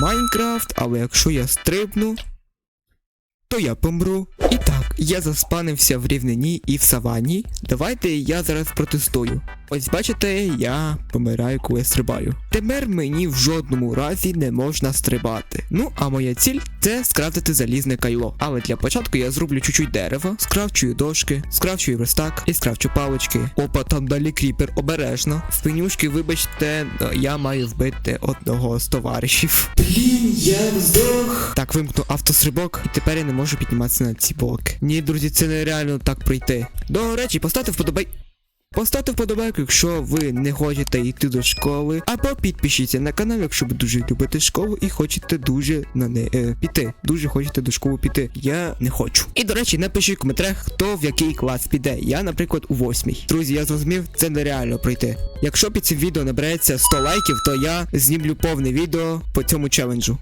Майнкрафт, але якщо я стрибну, то я помру. І так, я заспанився в рівнині і в савані. Давайте я зараз протестую. Ось бачите, я помираю, коли стрибаю. Тепер мені в жодному разі не можна стрибати. Ну, а моя ціль це скрафтити залізне кайло. Але для початку я зроблю чуть-чуть дерева, скрафчую дошки, скрафчую верстак і скрафчу палички. Опа, там далі кріпер, обережно. Спинюшки, вибачте, е, я маю вбити одного з товаришів. Блін, я здох. Так, вимкну автострибок, і тепер я не можу підніматися на ці блоки. Ні, друзі, це нереально так пройти. До речі, поставте вподобай. Поставте вподобайку, якщо ви не хочете йти до школи, або підпишіться на канал, якщо ви дуже любите школу і хочете дуже на не е, піти. Дуже хочете до школи піти. Я не хочу. І до речі, напишіть в коментарях, хто в який клас піде. Я, наприклад, у восьмій. Друзі, я зрозумів, це нереально пройти. Якщо під цим відео набереться 100 лайків, то я знімлю повне відео по цьому челенджу.